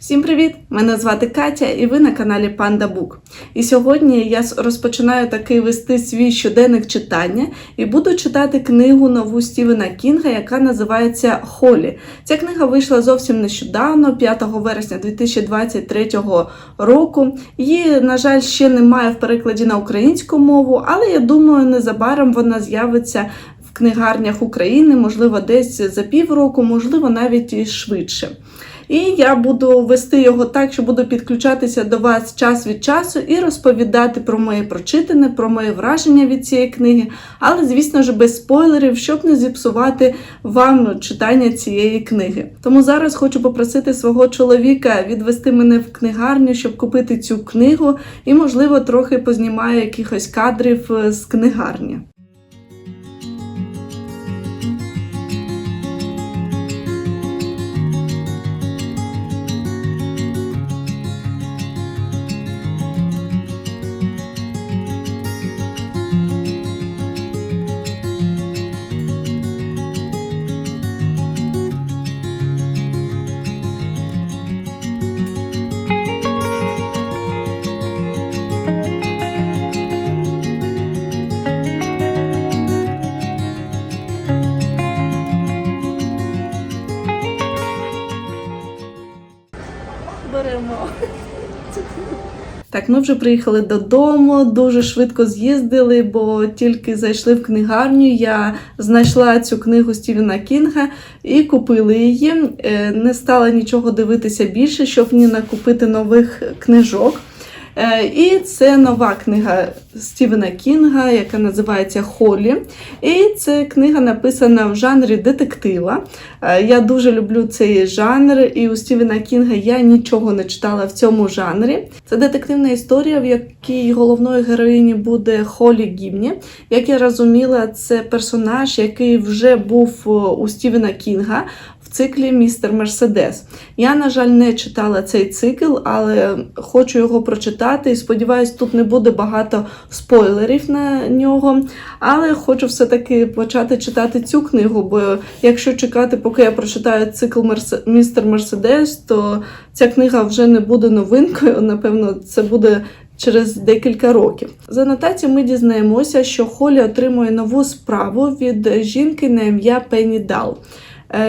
Всім привіт! Мене звати Катя, і ви на каналі Панда Бук. І сьогодні я розпочинаю такий вести свій щоденник читання і буду читати книгу нову Стівена Кінга, яка називається Холі. Ця книга вийшла зовсім нещодавно, 5 вересня 2023 року. Її, на жаль, ще немає в перекладі на українську мову, але я думаю, незабаром вона з'явиться в книгарнях України, можливо, десь за півроку, можливо, навіть і швидше. І я буду вести його так, що буду підключатися до вас час від часу і розповідати про моє прочитане, про мої враження від цієї книги, але, звісно ж, без спойлерів, щоб не зіпсувати вам читання цієї книги. Тому зараз хочу попросити свого чоловіка відвести мене в книгарню, щоб купити цю книгу, і, можливо, трохи познімаю якихось кадрів е, з книгарні. Так, ми вже приїхали додому, дуже швидко з'їздили, бо тільки зайшли в книгарню. Я знайшла цю книгу Стівена Кінга і купили її. Е, Не стала нічого дивитися більше, щоб не накупити нових книжок. Е, І це нова книга Стівена Кінга, яка називається Холі. І це книга написана в жанрі детектива. Е, Я дуже люблю цей жанр, і у Стівена Кінга я нічого не читала в цьому жанрі. Це детективна історія, в якій головною героїні буде Холі Гімні. Як я розуміла, це персонаж, який вже був е, у Стівена Кінга. Циклі Містер Мерседес. Я, на жаль, не читала цей цикл, але хочу його прочитати і сподіваюсь, тут не буде багато спойлерів на нього. Але хочу все-таки почати читати цю книгу, бо якщо чекати, поки я прочитаю цикл Містер Мерседес, то ця книга вже не буде новинкою. Напевно, це буде. Через декілька років з анотації ми дізнаємося, що Холі отримує нову справу від жінки на ім'я Пенні Дал,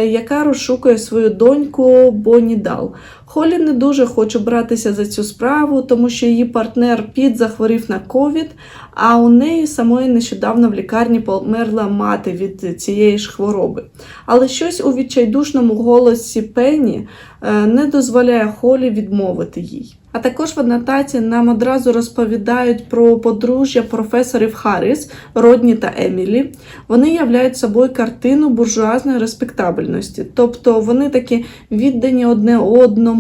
яка розшукує свою доньку Бонні Дал. Холі не дуже хоче братися за цю справу, тому що її партнер Піт захворів на ковід, а у неї самої нещодавно в лікарні померла мати від цієї ж хвороби. Але щось у відчайдушному голосі Пенні е, не дозволяє Холі відмовити їй. А також в анотації нам одразу розповідають про подружжя професорів Харріс, Родні та Емілі. Вони являють собою картину буржуазної респектабельності. Тобто вони такі віддані одне одному,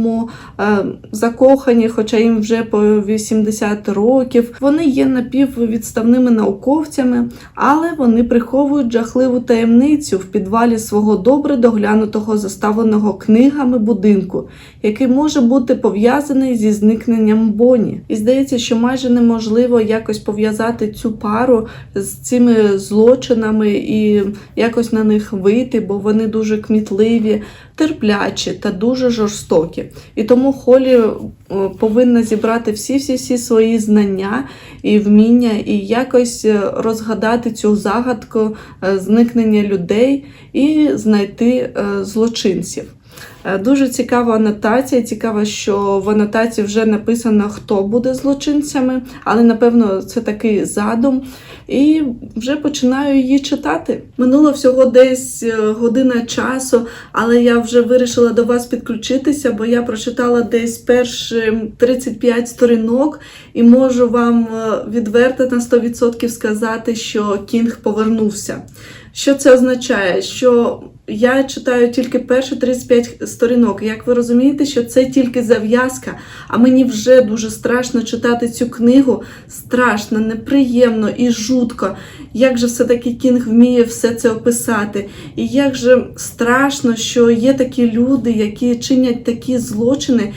е, закохані, хоча їм вже по 80 років. Вони є напіввідставними науковцями, але вони приховують жахливу таємницю в підвалі свого добре доглянутого заставленого книгами будинку, який може бути пов'язаний зі зникненням Боні. І здається, що майже неможливо якось пов'язати цю пару з цими злочинами і якось на них вийти, бо вони дуже кмітливі, терплячі та дуже жорстокі. І тому Холі е, повинна зібрати всі-всі-всі свої знання і вміння, і якось е, розгадати цю загадку е, зникнення людей і знайти злочинців. Е, Дуже цікава анотація. Цікаво, що в анотації вже написано, хто буде злочинцями, але напевно це такий задум. І вже починаю її читати. Минуло всього десь е, година часу, але я вже вирішила до вас підключитися, бо я прочитала десь перші 35 сторінок і можу вам е, відверто на 100% сказати, що Кінг повернувся. Що це означає? Що я читаю тільки перші 35 сторінок. Як ви розумієте, що це тільки зав'язка, а мені вже дуже страшно читати цю книгу. Страшно, неприємно і жутко. Як же все-таки Кінг вміє все це описати. І як же страшно, що є такі люди, які чинять такі злочини,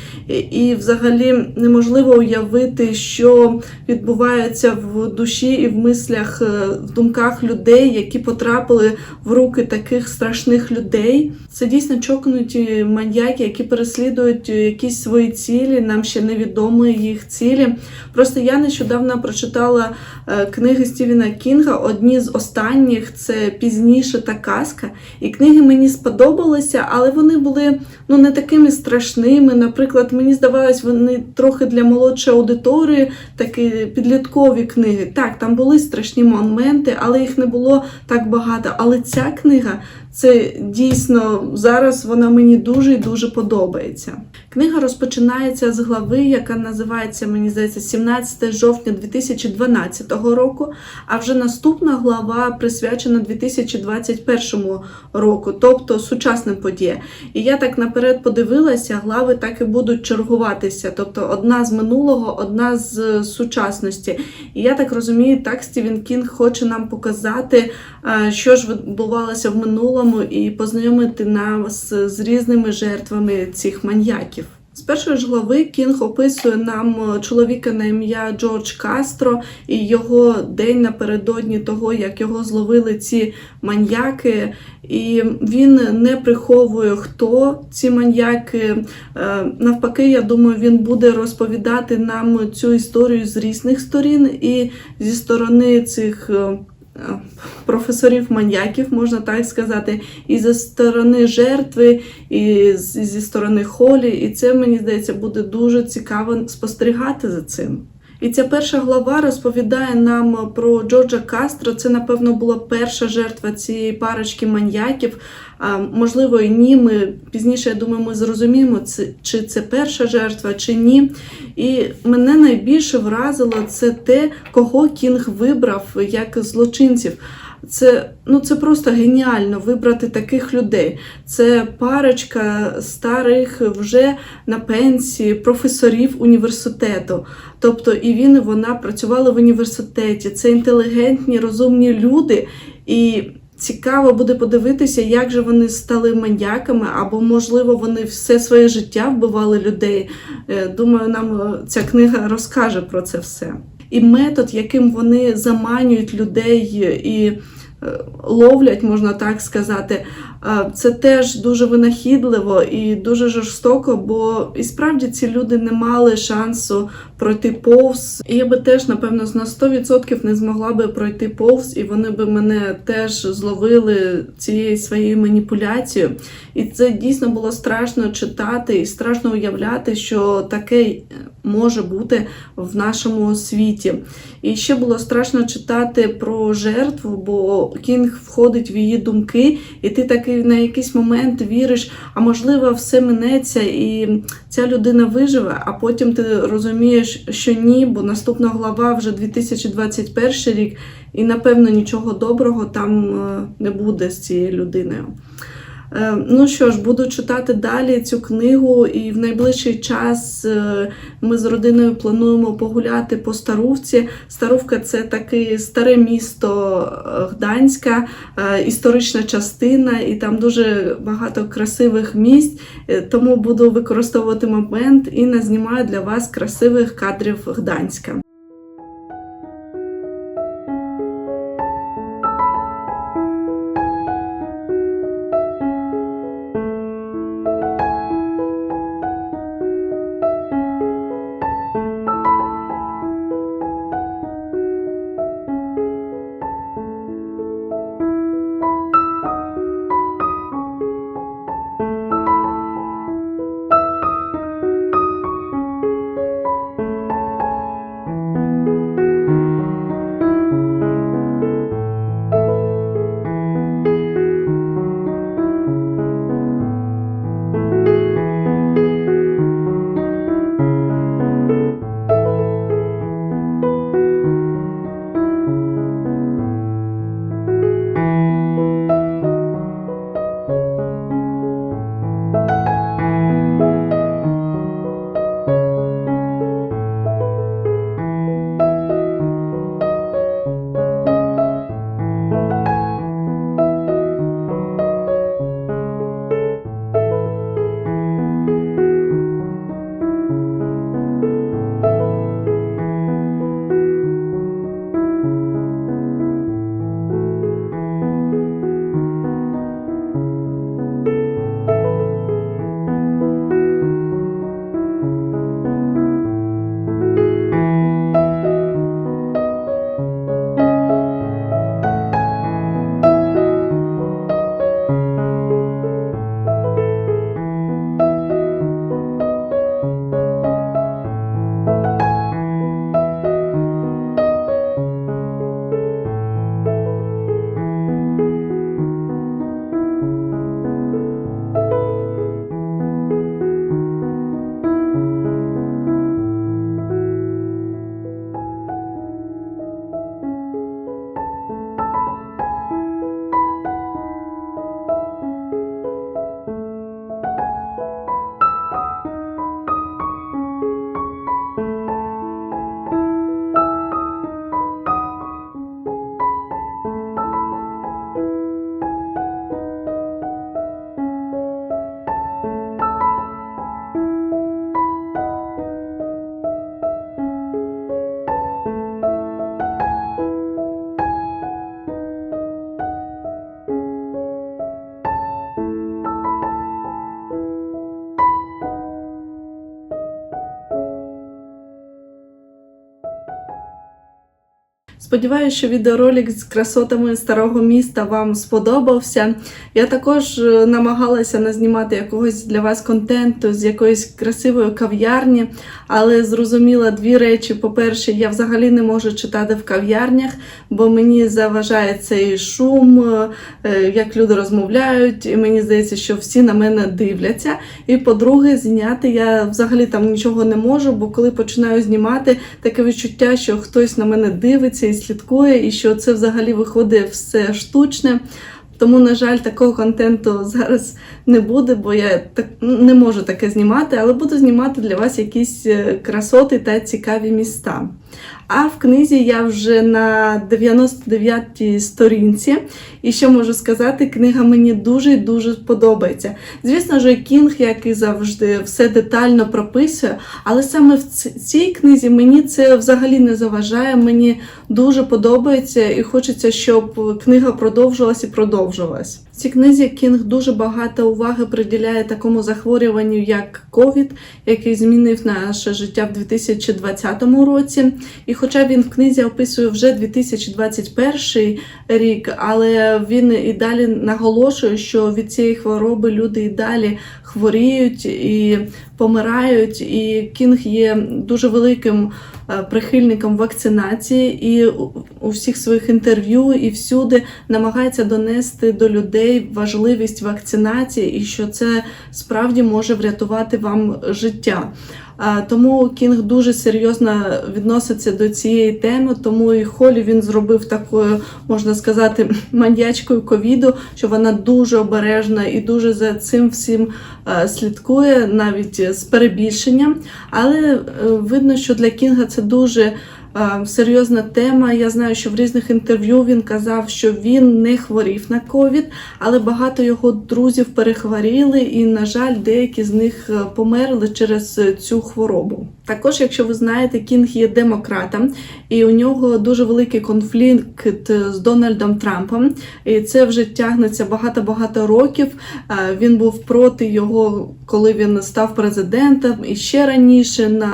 і, взагалі неможливо уявити, що відбувається в душі і в мислях, е, в думках людей, які потрапили в руки таких страшних людей. Це дійсно чокнуті маньяки, які переслідують якісь свої цілі, нам ще невідомо їх цілі. Просто я нещодавно прочитала е, книги Стівена Кінга. Одні з останніх це пізніше та казка. І книги мені сподобалися, але вони були ну не такими страшними. Наприклад, мені здавалось, вони трохи для молодшої аудиторії, такі підліткові книги. Так, там були страшні моменти, але їх не було так багато. Але ця книга це дійсно зараз вона мені дуже і дуже подобається. Книга розпочинається з глави, яка називається, мені здається, 17 жовтня 2012 року. А вже наступна глава присвячена 2021 року, тобто сучасним подіям. І я так наперед подивилася, глави так і будуть чергуватися. Тобто одна з минулого, одна з сучасності. І я так розумію, так Стівен Кінг хоче нам показати, що ж відбувалося в минулому, і познайомити нас з різними жертвами цих маньяків. З першої ж глави Кінг описує нам чоловіка на ім'я Джордж Кастро і його день напередодні того, як його зловили ці маньяки. І він не приховує, хто ці маньяки. Е, Навпаки, я думаю, він буде розповідати нам цю історію з різних сторін і зі сторони цих. Професорів маньяків, можна так сказати, і зі сторони жертви, і зі сторони Холі. І це, мені здається, буде дуже цікаво спостерігати за цим. І ця перша глава розповідає нам про Джорджа Кастро. Це, напевно, була перша жертва цієї парочки маньяків. Можливо, ні. Ми пізніше, я думаю, ми зрозуміємо, чи це перша жертва, чи ні. І мене найбільше вразило це те, кого Кінг вибрав як злочинців. Це, ну, це просто геніально вибрати таких людей. Це парочка старих вже на пенсії професорів університету. Тобто і він, і вона працювали в університеті. Це інтелігентні, розумні люди. І цікаво буде подивитися, як же вони стали маньяками, або, можливо, вони все своє життя вбивали людей. Е, Думаю, нам е, ця книга розкаже про це все. І метод, яким вони заманюють людей і е, ловлять, можна так сказати, це теж дуже винахідливо і дуже жорстоко, бо і справді ці люди не мали шансу пройти повз. І я би теж, напевно, на 100% не змогла би пройти повз, і вони би мене теж зловили цією своєю маніпуляцією. І це дійсно було страшно читати і страшно уявляти, що таке може бути в нашому світі. І ще було страшно читати про жертву, бо Кінг входить в її думки, і ти такий на якийсь момент віриш, а можливо, все минеться, і ця людина виживе, а потім ти розумієш, що ні, бо наступна глава вже 2021 рік, і напевно нічого доброго там е, не буде з цією людиною. Е, Ну що ж, буду читати далі цю книгу, і в найближчий час е, ми з родиною плануємо погуляти по Старувці. Старувка це таке старе місто е, Гданська, історична частина, і там дуже багато красивих місць. Тому буду використовувати момент і назнімаю для вас красивих кадрів Гданська. Сподіваюся, що відеоролик з красотами старого міста вам сподобався. Я також е, намагалася назнімати якогось для вас контенту з якоїсь красивої кав'ярні, але зрозуміла дві речі. По-перше, я взагалі не можу читати в кав'ярнях, бо мені заважає цей шум, е, як люди розмовляють, і мені здається, що всі на мене дивляться. І по-друге, зняти я взагалі там нічого не можу, бо коли починаю знімати, таке відчуття, що хтось на мене дивиться слідкує, і що це взагалі виходить все штучне. Тому, на жаль, такого контенту зараз не буде, бо я так не можу таке знімати, але буду знімати для вас якісь е, красоти та цікаві міста. А в книзі я вже на 99-й сторінці. І що можу сказати, книга мені дуже і дуже подобається. Звісно ж, Кінг, як і завжди, все детально прописує, але саме в цій книзі мені це взагалі не заважає. Мені дуже подобається і хочеться, щоб книга продовжувалась і продовжувалась. Цій книзі Кінг дуже багато уваги приділяє такому захворюванню, як ковід, який змінив наше життя в 2020 році. І хоча він в книзі описує вже 2021 рік, але він і далі наголошує, що від цієї хвороби люди і далі хворіють і помирають. І Кінг є дуже великим прихильником вакцинації і у- у всіх своїх інтерв'ю і всюди намагається донести до людей важливість вакцинації і що це справді може врятувати вам життя. А, Тому Кінг дуже серйозно відноситься до цієї теми, тому і Холі він зробив такою, можна сказати, маньячкою ковіду, що вона дуже обережна і дуже за цим всім е, слідкує, навіть з перебільшенням. Але е, видно, що для Кінга це дуже е, серйозна тема. Я знаю, що в різних інтерв'ю він казав, що він не хворів на ковід, але багато його друзів перехворіли, і, на жаль, деякі з них е, померли через е, цю хворобу. Також, якщо ви знаєте, Кінг є демократом, і у нього дуже великий конфлікт з Дональдом Трампом, і це вже тягнеться багато-багато років. Е, Він був проти його, коли він став президентом, і ще раніше на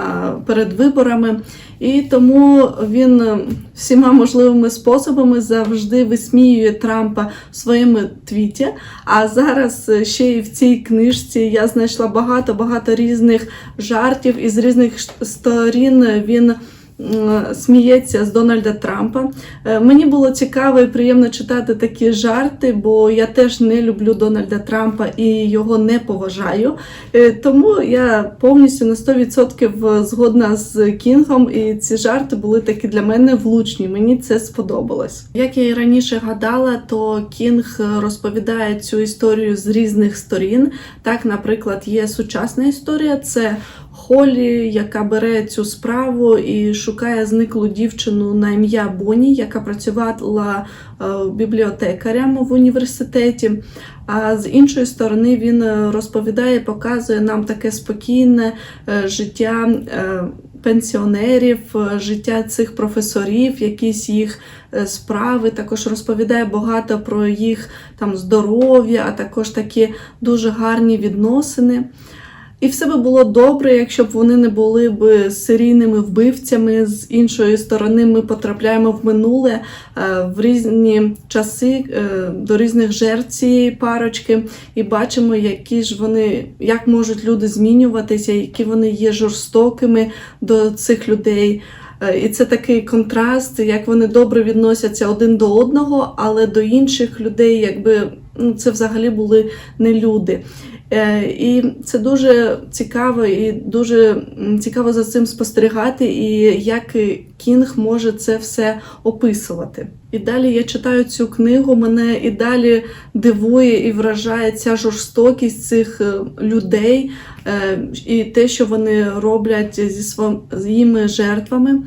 перед виборами. І тому він всіма можливими способами завжди висміює Трампа в своєму твіті. А зараз е, ще і в цій книжці я знайшла багато багато різних жартів, із різних сторін він. Сміється з Дональда Трампа. Е, Мені було цікаво і приємно читати такі жарти, бо я теж не люблю Дональда Трампа і його не поважаю. Е, Тому я повністю на 100% згодна з Кінгом, і ці жарти були такі для мене влучні. Мені це сподобалось. Як я і раніше гадала, то Кінг розповідає цю історію з різних сторін. Так, наприклад, є сучасна історія. Це Холі, яка бере цю справу і шукає зниклу дівчину на ім'я Боні, яка працювала е, бібліотекарем в університеті. А з іншої сторони він е, розповідає, показує нам таке спокійне е, життя пенсіонерів, життя цих професорів, якісь їх справи. Також розповідає багато про їх там здоров'я, а також такі дуже гарні відносини. І все би було добре, якщо б вони не були б серійними вбивцями. З іншої сторони, ми потрапляємо в минуле е, в різні часи е, до різних жертв цієї парочки, і бачимо, які ж вони, як можуть люди змінюватися, які вони є жорстокими до цих людей. Е, І це такий контраст, як вони добре відносяться один до одного, але до інших людей, якби ну, це взагалі були не люди. Е, І це дуже цікаво і дуже цікаво за цим спостерігати, і як Кінг може це все описувати. І далі я читаю цю книгу, мене і далі дивує і вражає ця жорстокість цих е, людей е, і те, що вони роблять зі своїми жертвами.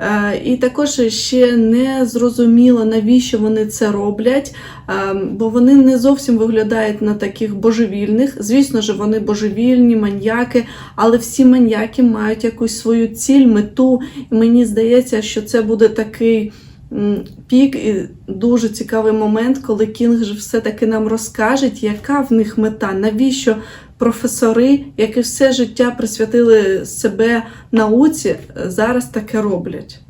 Е, І також ще не зрозуміло, навіщо вони це роблять, е, бо вони не зовсім виглядають на таких божевільних. Звісно ж, вони божевільні, маньяки, але всі маньяки мають якусь свою ціль, мету. І мені здається, що це буде такий. Пік і дуже цікавий момент, коли Кінг все-таки нам розкаже, яка в них мета, навіщо професори, які все життя присвятили себе науці, зараз таке роблять.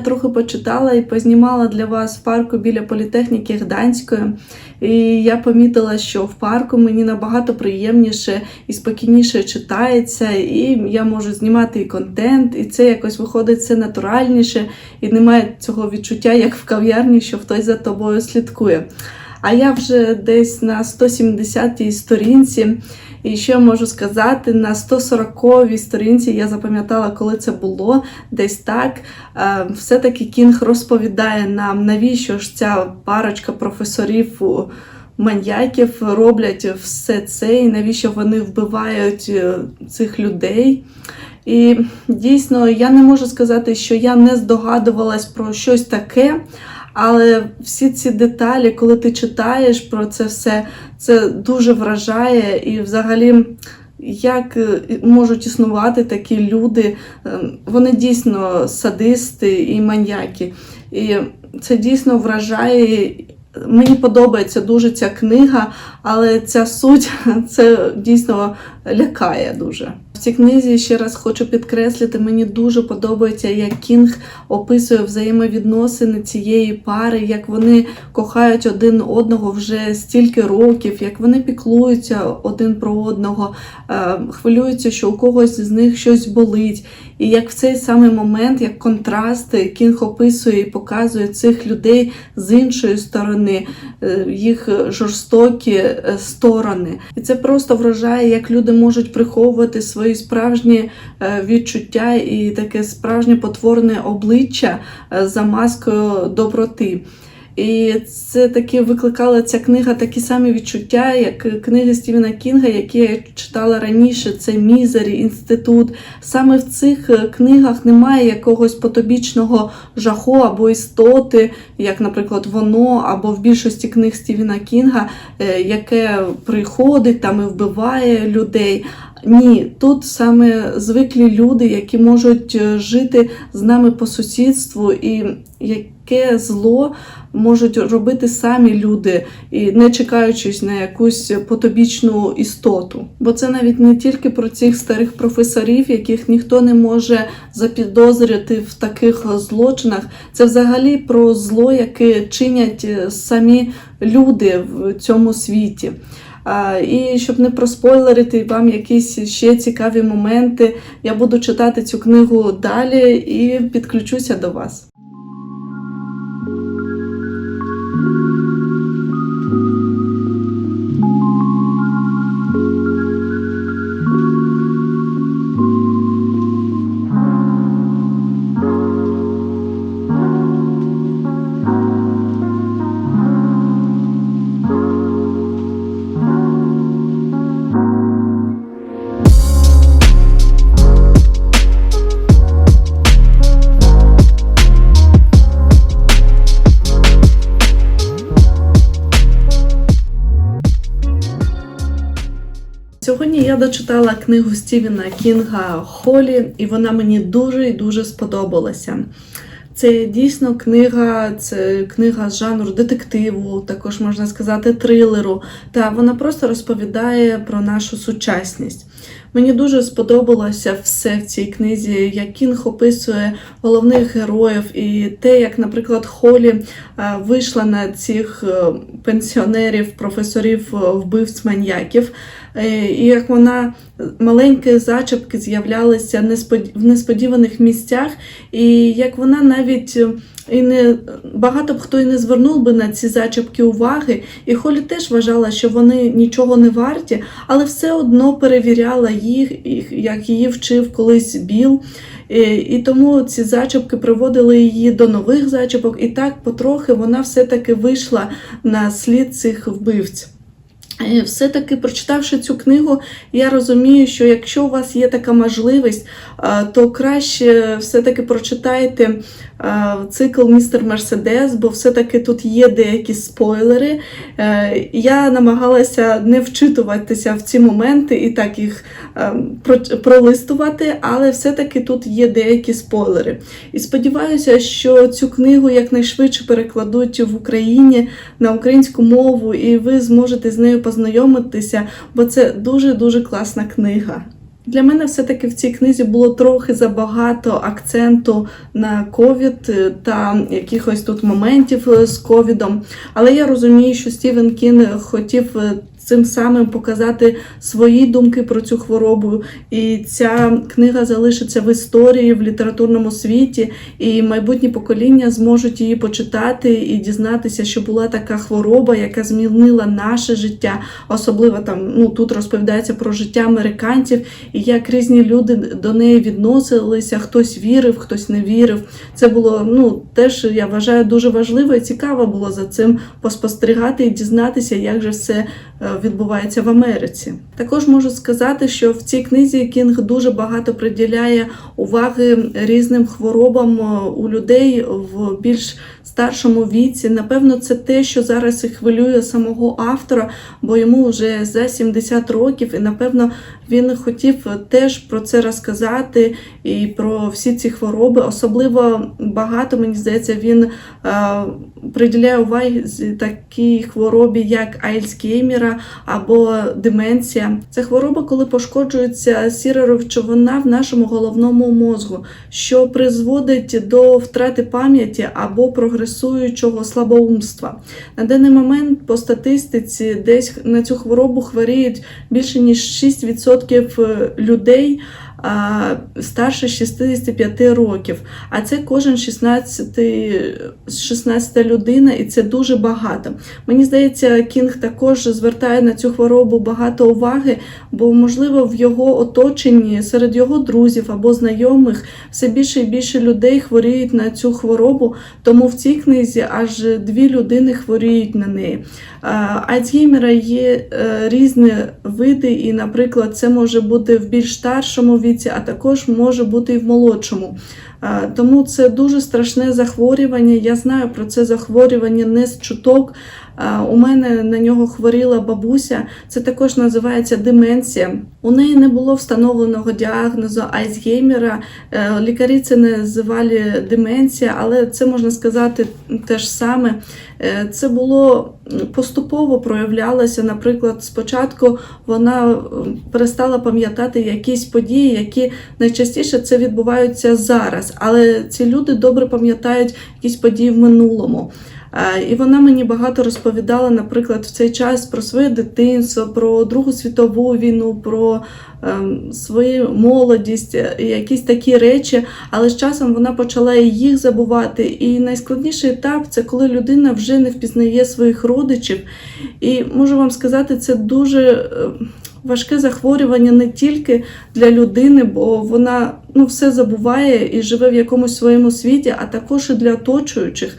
Я трохи почитала і познімала для вас в парку біля політехніки Гданської. І я помітила, що в парку мені набагато приємніше і спокійніше читається, і я можу знімати і контент, і це якось виходить все натуральніше, і немає цього відчуття, як в кав'ярні, що хтось за тобою слідкує. А я вже десь на 170-й сторінці. І що можу сказати, на 140-й сторінці я запам'ятала, коли це було десь так. Е, Все-таки Кінг розповідає нам, навіщо ж ця парочка професорів маньяків роблять все це, і навіщо вони вбивають е, цих людей. І дійсно, я не можу сказати, що я не здогадувалась про щось таке. Але всі ці деталі, коли ти читаєш про це все, це дуже вражає. І взагалі, як е, можуть існувати такі люди, Е, вони дійсно садисти і маньяки. І це дійсно вражає. Мені подобається дуже ця книга, але ця суть це дійсно лякає дуже. Цій книзі ще раз хочу підкреслити, мені дуже подобається, як Кінг описує взаємовідносини цієї пари, як вони кохають один одного вже стільки років, як вони піклуються один про одного, е, хвилюються, що у когось з них щось болить. І як в цей самий момент, як контрасти, Кінг описує і показує цих людей з іншої сторони, е, їх жорстокі е, сторони. І це просто вражає, як люди можуть приховувати свої справжні е, відчуття і таке справжнє потворне обличчя е, за маскою доброти. І це таки викликала ця книга такі самі відчуття, як книги Стівена Кінга, які я читала раніше. Це Мізері, інститут. Саме в цих е, книгах немає якогось потобічного жаху або істоти, як, наприклад, воно, або в більшості книг Стівена Кінга, яке приходить там і вбиває людей. Ні, тут саме звиклі люди, які можуть е, жити з нами по сусідству, і яке зло можуть робити самі люди, і не чекаючись на якусь потобічну істоту. Бо це навіть не тільки про цих старих професорів, яких ніхто не може запідозрити в таких злочинах. Це взагалі про зло, яке чинять е, самі люди в цьому світі. І щоб не проспойлерити вам якісь ще цікаві моменти, я буду читати цю книгу далі і підключуся до вас. Дочитала книгу Стівена Кінга Холі, і вона мені дуже і дуже сподобалася. Це дійсно книга, це книга з жанру детективу, також можна сказати, трилеру. Та вона просто розповідає про нашу сучасність. Мені дуже сподобалося все в цій книзі, як Кінг описує головних героїв, і те, як, наприклад, Холі е, вийшла на цих е, пенсіонерів, професорів е, вбивць маньяків, і як вона маленькі зачепки з'являлися в несподіваних місцях, і як вона навіть і не багато б хто і не звернув би на ці зачепки уваги. І Холі теж вважала, що вони нічого не варті, але все одно перевіряла їх, як її вчив колись Біл. І, і тому ці зачепки приводили її до нових зачепок, і так потрохи вона все-таки вийшла на слід цих вбивць. Е, Все-таки, прочитавши цю книгу, я розумію, що якщо у вас є така можливість, то краще все-таки прочитайте цикл Містер Мерседес, бо все-таки тут є деякі спойлери. Е, Я намагалася не вчитуватися в ці моменти і так їх е, пролистувати, але все-таки тут є деякі спойлери. І сподіваюся, що цю книгу якнайшвидше перекладуть в Україні на українську мову, і ви зможете з нею познайомитися, бо це дуже-дуже класна книга. Для мене все-таки в цій книзі було трохи забагато акценту на ковід е, та якихось тут моментів е, з ковідом. Але я розумію, що Стівен Кін хотів е, цим самим показати свої думки про цю хворобу. І ця книга залишиться в історії, в літературному світі, і майбутні покоління зможуть її почитати і дізнатися, що була така хвороба, яка змінила наше життя. Особливо там ну тут розповідається про життя американців і як різні люди до неї відносилися. Хтось вірив, хтось не вірив. Це було ну теж я вважаю дуже важливо і цікаво було за цим поспостерігати і дізнатися, як же все е, відбувається в Америці. Також можу сказати, що в цій книзі Кінг дуже багато приділяє уваги різним хворобам е, у людей в більш старшому віці. Напевно, це те, що зараз і хвилює самого автора, бо йому вже за 70 років, і напевно він хотів теж про це розказати і про всі ці хвороби. Особливо багато, мені здається, він е, приділяє уваги такій хворобі, як Альцгеймера або деменція. Це хвороба, коли пошкоджується сіра речовина в нашому головному мозку, що призводить до втрати пам'яті або прогресуючого слабоумства. На даний момент по статистиці десь на цю хворобу хворіють більше ніж 6% людей а, старше 65 років. А це кожен 16, 16 людина, і це дуже багато. Мені здається, Кінг також звертає на цю хворобу багато уваги, бо, можливо, в його оточенні, серед його друзів або знайомих, все більше і більше людей хворіють на цю хворобу, тому в цій книзі аж дві людини хворіють на неї. Альцгеймера є е, різні види, і, наприклад, це може бути в більш старшому віці, а також може бути і в молодшому. Тому це дуже страшне захворювання. Я знаю про це захворювання не з чуток. У мене на нього хворіла бабуся. Це також називається деменція. У неї не було встановленого діагнозу Альцгеймера. Е, Лікарі це називали деменція, але це можна сказати те ж саме. Е, Це було поступово проявлялося. Наприклад, спочатку вона перестала пам'ятати якісь події, які найчастіше це відбуваються зараз. Але ці люди добре пам'ятають якісь події в минулому. Е, І вона мені багато розповідала, наприклад, в цей час про своє дитинство, про Другу світову війну, про ем, свою молодість, е, якісь такі речі. Але з часом вона почала і їх забувати. І найскладніший етап це коли людина вже не впізнає своїх родичів. І можу вам сказати, це дуже. е, Важке захворювання не тільки для людини, бо вона ну, все забуває і живе в якомусь своєму світі, а також і для оточуючих.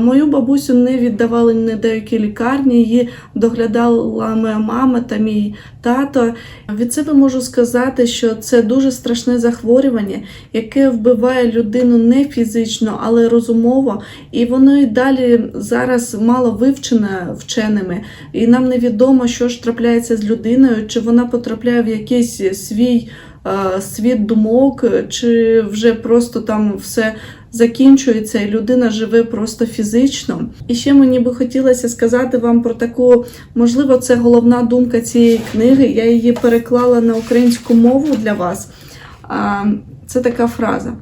Мою бабусю не віддавали ні до які лікарні, її доглядала моя мама та мій тато. Від себе можу сказати, що це дуже страшне захворювання, яке вбиває людину не фізично, але розумово, і воно і далі зараз мало вивчене вченими, і нам невідомо, що ж трапляється з людиною, чи вона потрапляє в якийсь свій світ думок, чи вже просто там все закінчується, і людина живе просто фізично. І ще мені би хотілося сказати вам про таку, можливо, це головна думка цієї книги. Я її переклала на українську мову для вас. Це така фраза.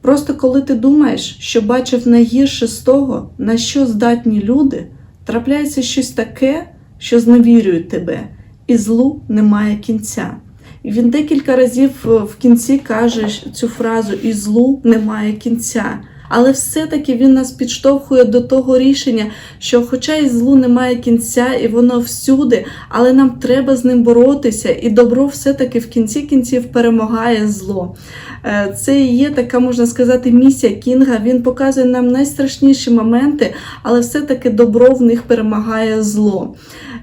Просто коли ти думаєш, що бачив найгірше з того, на що здатні люди, трапляється щось таке, що зневірює тебе, і злу немає кінця. Він декілька разів е, в кінці каже цю фразу І злу немає кінця. Але все-таки він нас підштовхує до того рішення, що, хоча і злу немає кінця, і воно всюди, але нам треба з ним боротися, і добро все-таки в кінці кінців перемагає зло. Е, Це і є така, можна сказати, місія Кінга. Він показує нам найстрашніші моменти, але все-таки добро в них перемагає зло.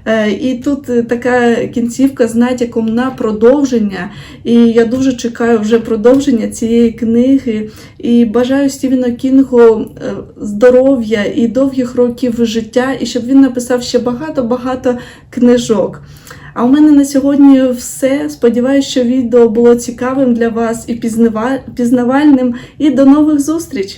Е, І тут е, така кінцівка з натяком на продовження. І я дуже чекаю вже продовження цієї книги. І бажаю Стівену Кінгу е, здоров'я і довгих років життя, і щоб він написав ще багато-багато книжок. А у мене на сьогодні все. Сподіваюся, що відео було цікавим для вас і пізнавальним. І до нових зустрічей!